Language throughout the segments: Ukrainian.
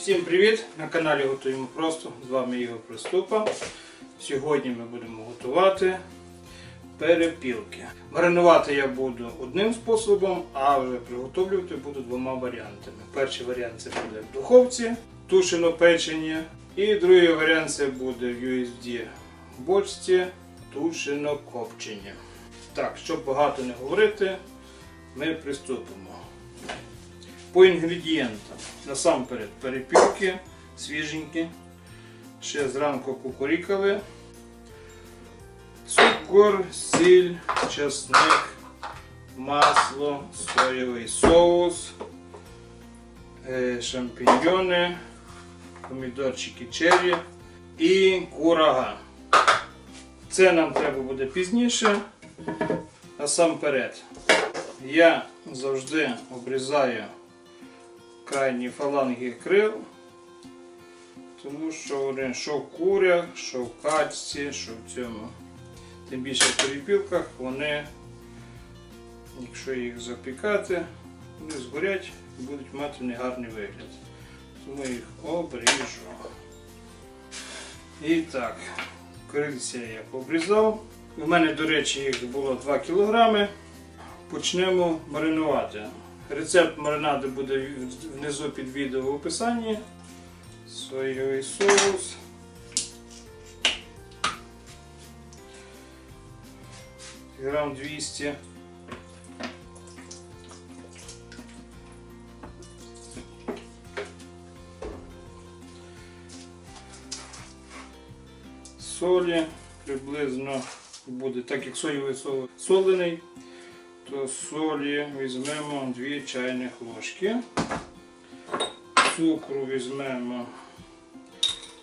Всім привіт! На каналі Готуємо Просто. З вами Ігор Приступа. Сьогодні ми будемо готувати перепілки. Маринувати я буду одним способом, а вже приготовлювати буду двома варіантами. Перший варіант це буде в духовці, тушено печення. І другий варіант це буде в USD бочці тушено копчення. Так, щоб багато не говорити, ми приступимо. По інгредієнтам. Насамперед перепілки свіженькі. Ще зранку кукурікали. Цукор, сіль, чесник, масло, соєвий соус, е, шампіньйони, помідорчики черрі і курага. Це нам треба буде пізніше. Насамперед, я завжди обрізаю крайні фаланги крил, тому що вони що в курях, що в качці, що в цьому. Тим більше в перепілках вони, якщо їх запікати, вони згорять і будуть мати негарний вигляд. Тому їх обріжу. І так, крильця я обрізав. У мене, до речі, їх було 2 кг. Почнемо маринувати. Рецепт маринаду буде внизу під відео в описанні. Соєвий соус. Грам 200. Солі приблизно буде, так як соєвий соус солений, солі візьмемо 2 чайних ложки. Цукру візьмемо,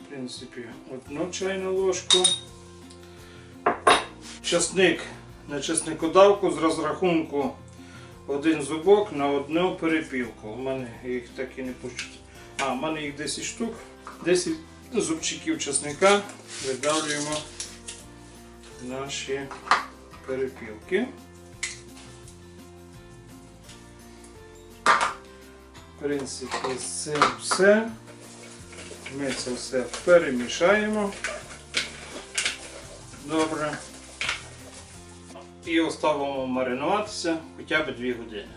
в принципі, одну чайну ложку. Часник на чесникодавку з розрахунку один зубок на одну перепілку. У мене їх так і не пущу. А, у мене їх 10 штук. 10 зубчиків чесника видавлюємо наші перепілки. В принципі, з цим все. Ми це все перемішаємо. Добре. І оставимо маринуватися хоча б 2 години.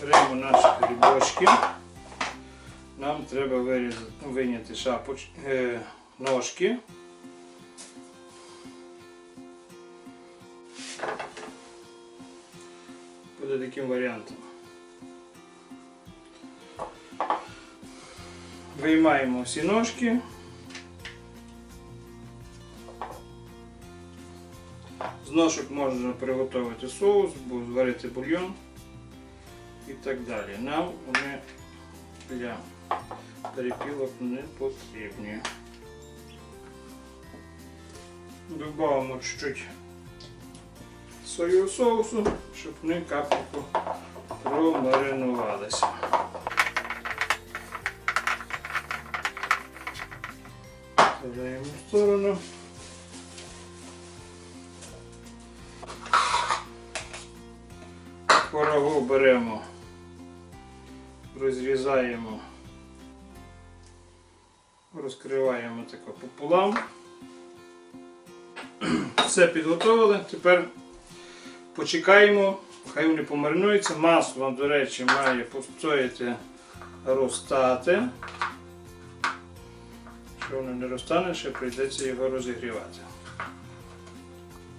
Беремо наші грибочки. Нам треба вирізати, ну, виняти шапоч, е, ножки. Буде таким варіантом. Виймаємо всі ножки. З ножок можна приготувати соус, зварити бульйон і так далі. Нам вони для перепілок не потрібні. Добавимо чуть-чуть соєвого соусу, щоб вони капельку промаринувалися. Ставляємо в сторону. Порогу беремо, розрізаємо, розкриваємо тако пополам. Все підготовили. Тепер почекаємо, хай вони помаринуються. Масло, до речі, має постояти розтати. Якщо воно не розтане, ще прийдеться його розігрівати.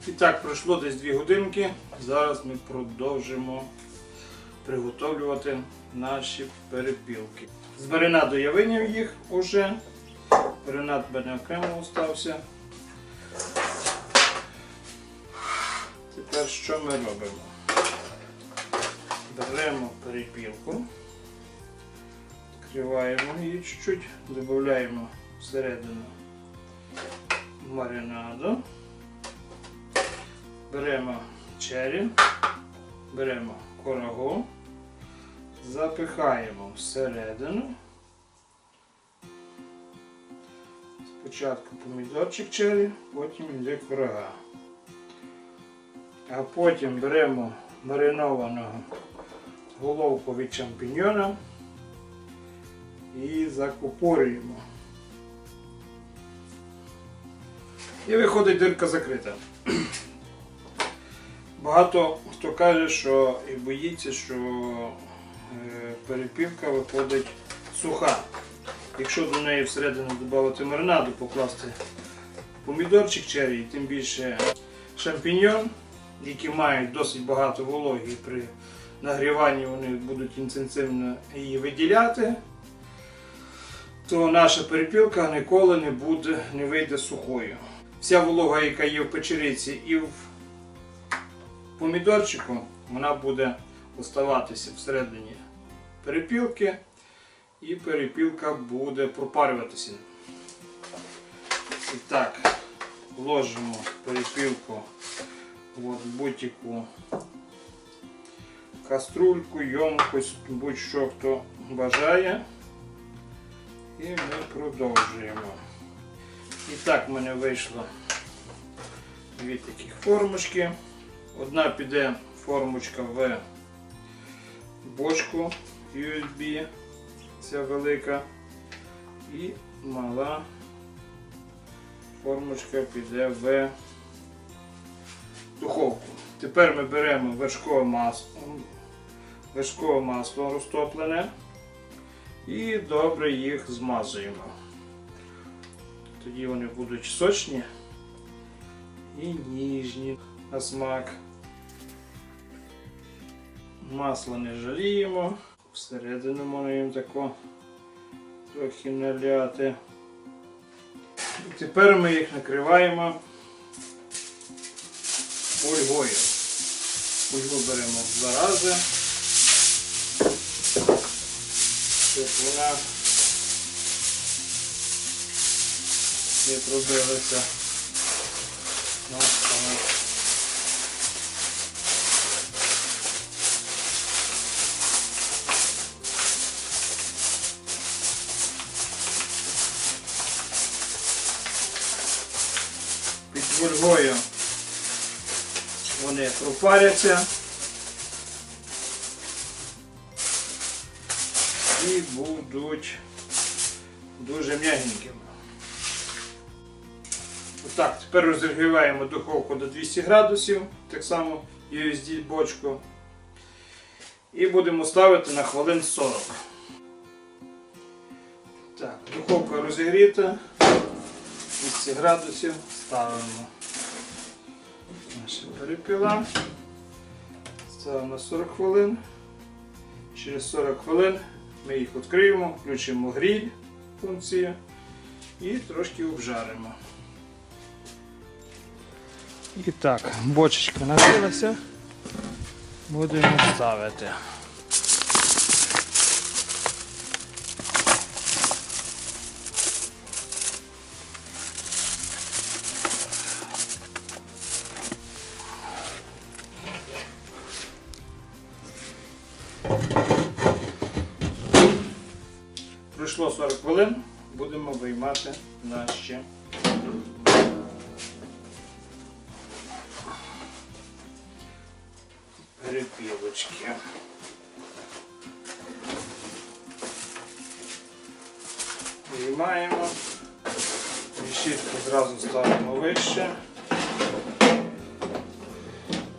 І так, пройшло десь 2 годинки. Зараз ми продовжимо приготовлювати наші перепілки. З маринаду я виняв їх уже. Маринад мене окремо остався. Тепер що ми робимо? Беремо перепілку, відкриваємо її чуть-чуть, додаємо всередину маринаду. Беремо черрі, беремо корогу, запихаємо всередину. Спочатку помідорчик черрі, потім йде корога. А потім беремо маринованого головку від шампіньйона, і закупорюємо. І виходить дирка закрита. Багато хто каже, що і боїться, що е, перепілка виходить суха. Якщо до неї всередину додати маринаду, покласти помідорчик черрі, тим більше шампіньйон, які мають досить багато вологи при нагріванні вони будуть інтенсивно її виділяти, то наша перепілка ніколи не буде, не вийде сухою. Вся волога, яка є в печериці і в помідорчику, вона буде оставатися всередині перепілки, і перепілка буде пропарюватися. І так, вложимо перепілку в будь-яку каструльку, йомкость, будь-що хто бажає. І ми продовжуємо. І так в мене вийшло дві таких формочки. Одна піде формочка в бочку USB, ця велика, і мала формочка піде в духовку. Тепер ми беремо вершкове масло, вершкове масло розтоплене і добре їх змазуємо. Тоді вони будуть сочні і ніжні на смак. Масло не жаліємо, всередину можна їм тако трохи наляти. І тепер ми їх накриваємо фольгою. Фольгу беремо два рази, щоб вона не пробилася на столу. Під фольгою вони пропаряться і будуть дуже м'ягенькими. Так, тепер розігріваємо духовку до 200 градусів, так само USD бочку. І будемо ставити на хвилин 40. Так, духовка розігріта. 200 градусів ставимо. Наша перепіла. Ставимо на 40 хвилин. Через 40 хвилин ми їх відкриємо, включимо гріль функцію і трошки обжаримо. І так, бочечка нагрілася. Будемо ставити. Перепілочки. Виймаємо. Решітку зразу ставимо вище.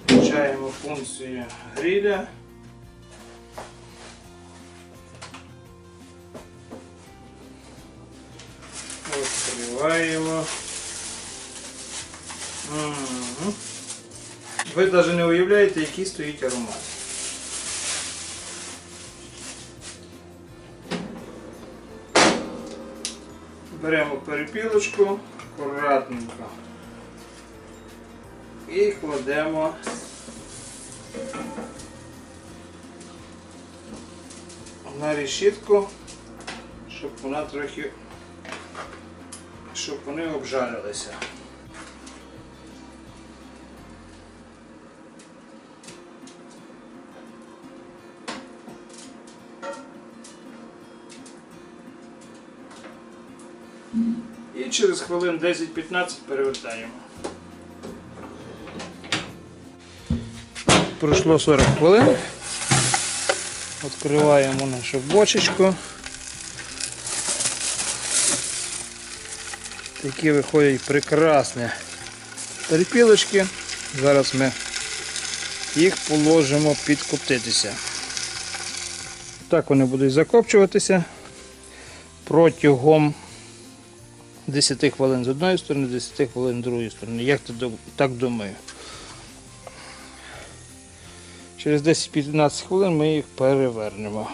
Включаємо функцію гриля. Відкриваємо. Мгм. Ви навіть не уявляєте, який стоїть аромат. Беремо перепілочку акуратненько і кладемо на решітку, щоб вона трохи, щоб вони обжарилися. І через хвилин 10-15 перевертаємо. Пройшло 40 хвилин. Відкриваємо нашу бочечку. Такі виходять прекрасні терпілочки. Зараз ми їх положимо підкоптитися. Так вони будуть закопчуватися протягом 10 хвилин з одної сторони, 10 хвилин з другої сторони. Як ти так думаю? Через 10-15 хвилин ми їх перевернемо.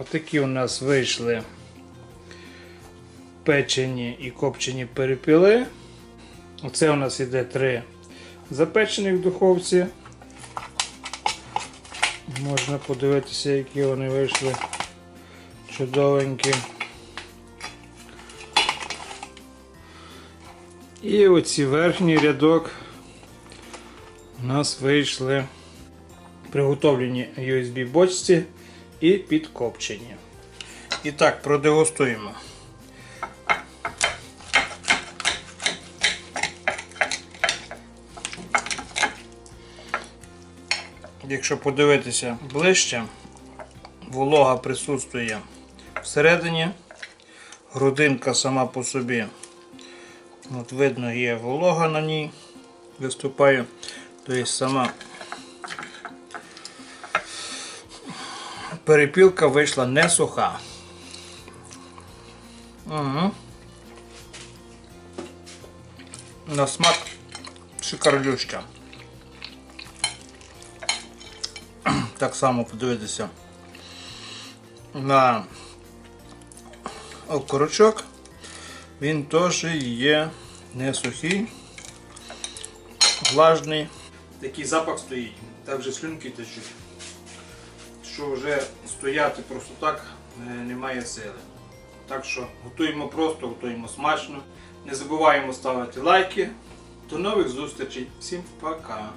Отакі у нас вийшли печені і копчені перепіли. Оце у нас іде три запечених в духовці. Можна подивитися, які вони вийшли чудовенькі. І оці верхній рядок у нас вийшли приготовлені USB бочці і підкопчені. І так, продегустуємо. Якщо подивитися ближче, волога присутствує всередині, грудинка сама по собі. От видно, є волога на ній виступає, тобто сама перепілка вийшла не суха. Угу. На смак шикарлюща. Так само подивитися на окорочок. Він теж є не сухий, влажний. Такий запах стоїть, так вже слюнки течуть що вже стояти просто так е, немає сили. Так що готуємо просто, готуємо смачно. Не забуваємо ставити лайки. До нових зустрічей. Всім пока!